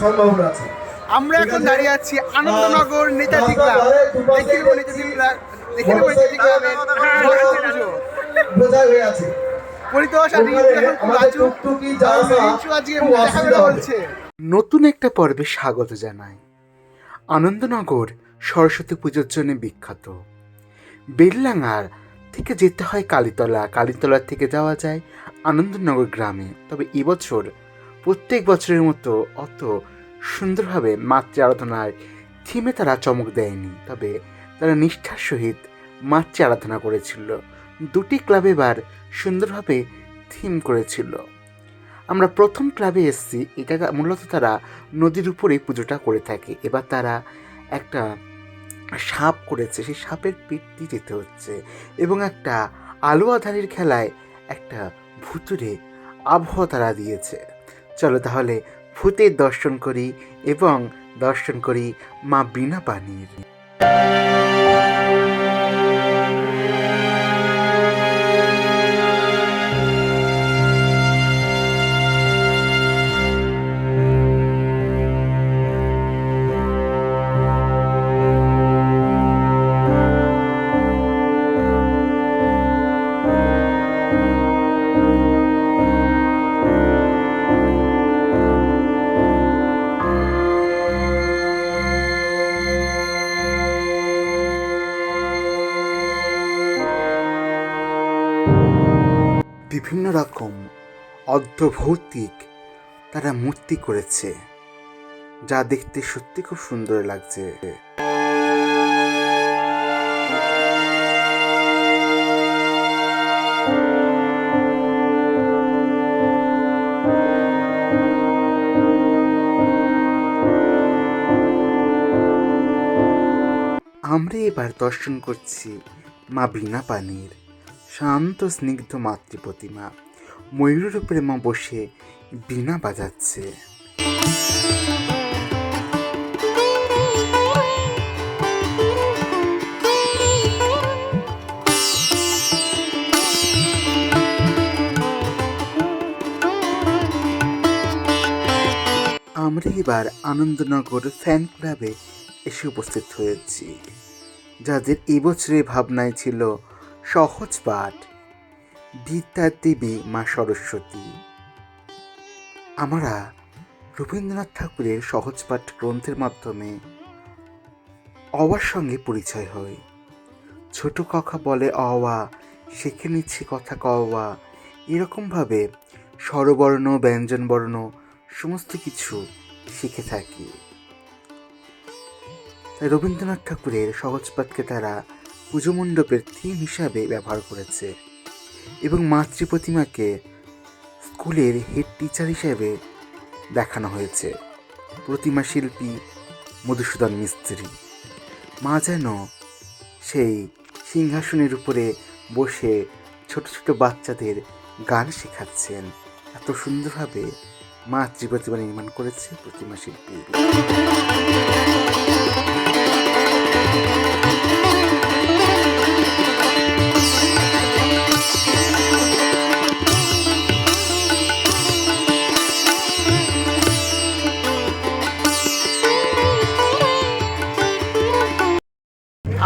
সম্ভাবনা আছে। আমরা এখন দাঁড়িয়ে আছি আনন্দনগর নেতাজি ক্লাব নেব নেতাজি ক্লাব দেখে নেতাজি ক্লাবের বোঝা হয়ে আছে। পরিতোষ আর আজকে হবে। বলছে। নতুন একটা পর্বে স্বাগত জানাই। আনন্দনগর সরস্বতী পুজোর জন্য বিখ্যাত। বেললাঙার থেকে যেতে হয় কালীতলা। কালীতলা থেকে যাওয়া যায় আনন্দনগর গ্রামে। তবে এবছর প্রত্যেক বছরের মতো অত সুন্দরভাবে মাতৃ আরাধনার থিমে তারা চমক দেয়নি, তবে তারা নিষ্ঠার সহিত মাতৃ আরাধনা করেছিল। দুটি ক্লাব এবার সুন্দরভাবে থিম করেছিল। আমরা প্রথম ক্লাবে এসেছি, এটা মূলত তারা নদীর উপরে পুজোটা করে থাকে। এবার তারা একটা সাপ করেছে, সেই সাপের পিঠ দিয়ে যেতে হচ্ছে এবং একটা আলো আধারের খেলায় একটা ভুতুরে আবহাওয়া তারা দিয়েছে। চলো তাহলে ভূতের দর্শন করি এবং দর্শন করি মা বিনা পানির। বিভিন্ন রকম অর্ধভৌতিক তারা মূর্তি করেছে, যা দেখতে সত্যি খুব সুন্দর লাগছে। আমরা এবার দর্শন করছি মা বিনা পানির শান্ত স্নিগ্ধ মাতৃ প্রতিমা ময়ূরের উপরে মা বসে বিনা বাজাচ্ছে। আমরা এবার আনন্দনগর ফ্যান ক্লাবে এসে উপস্থিত হয়েছি। যাদের এবছরের ভাবনায় ছিল সহজ পাঠ। বিদ্যার দেবী মা সরস্বতী। আমরা রবীন্দ্রনাথ ঠাকুরের সহজ পাঠ গ্রন্থের মাধ্যমে অওয়ার সঙ্গে পরিচয় হই। ছোট কথা বলে অওয়া, শিখে নিচ্ছি কথা কওয়া। এরকমভাবে স্বরবর্ণ, ব্যঞ্জনবর্ণ সমস্ত কিছু শিখে থাকি। রবীন্দ্রনাথ ঠাকুরের সহজপাঠকে তারা পুজো মণ্ডপের থিম হিসাবে ব্যবহার করেছে এবং মাতৃ প্রতিমাকে স্কুলের হেড টিচার হিসেবে দেখানো হয়েছে। প্রতিমা শিল্পী মধুসূদন মিস্ত্রি। মা যেন সেই সিংহাসনের উপরে বসে ছোট ছোট বাচ্চাদের গান শেখাচ্ছেন। এত সুন্দরভাবে মাতৃ প্রতিমা নির্মাণ করেছে প্রতিমা শিল্পী।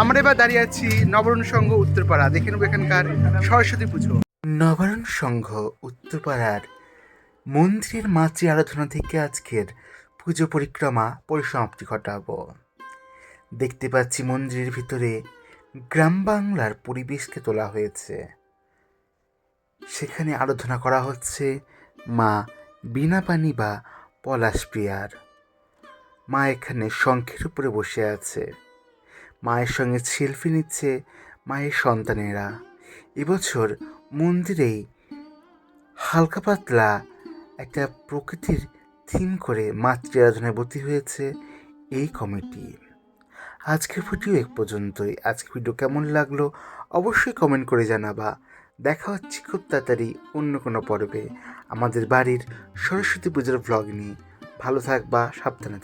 আমরা এবার দাঁড়িয়ে আছি নবরণ সংঘ উত্তরপাড়া। দেখে নেব এখানকার সরস্বতী পুজো। নবারণ সংঘ উত্তরপাড়ার মন্দিরের মাতৃ আরাধনা থেকে আজকের পুজো পরিক্রমা পরিসমাপ্তি ঘটাব। দেখতে পাচ্ছি মন্দিরের ভিতরে গ্রাম বাংলার পরিবেশকে তোলা হয়েছে। সেখানে আরাধনা করা হচ্ছে মা বিনা পানি বা পলাশ প্রিয়ার। মা এখানে শঙ্খের উপরে বসে আছে। মায়ের সঙ্গে সেলফি নিচ্ছে মায়ের সন্তানেরা। এবছর মন্দিরেই হালকা পাতলা একটা প্রকৃতির থিম করে মাতৃ আরাধনায় ভর্তি হয়েছে এই কমিটি। আজকের ভিডিও এক পর্যন্তই। আজকের ভিডিও কেমন লাগল অবশ্যই কমেন্ট করে জানাবা। দেখা হচ্ছে খুব তাড়াতাড়ি অন্য কোনো পর্বে। আমাদের বাড়ির সরস্বতী পুজোর ভ্লগ নিয়ে। ভালো থাকবা, সাবধানে।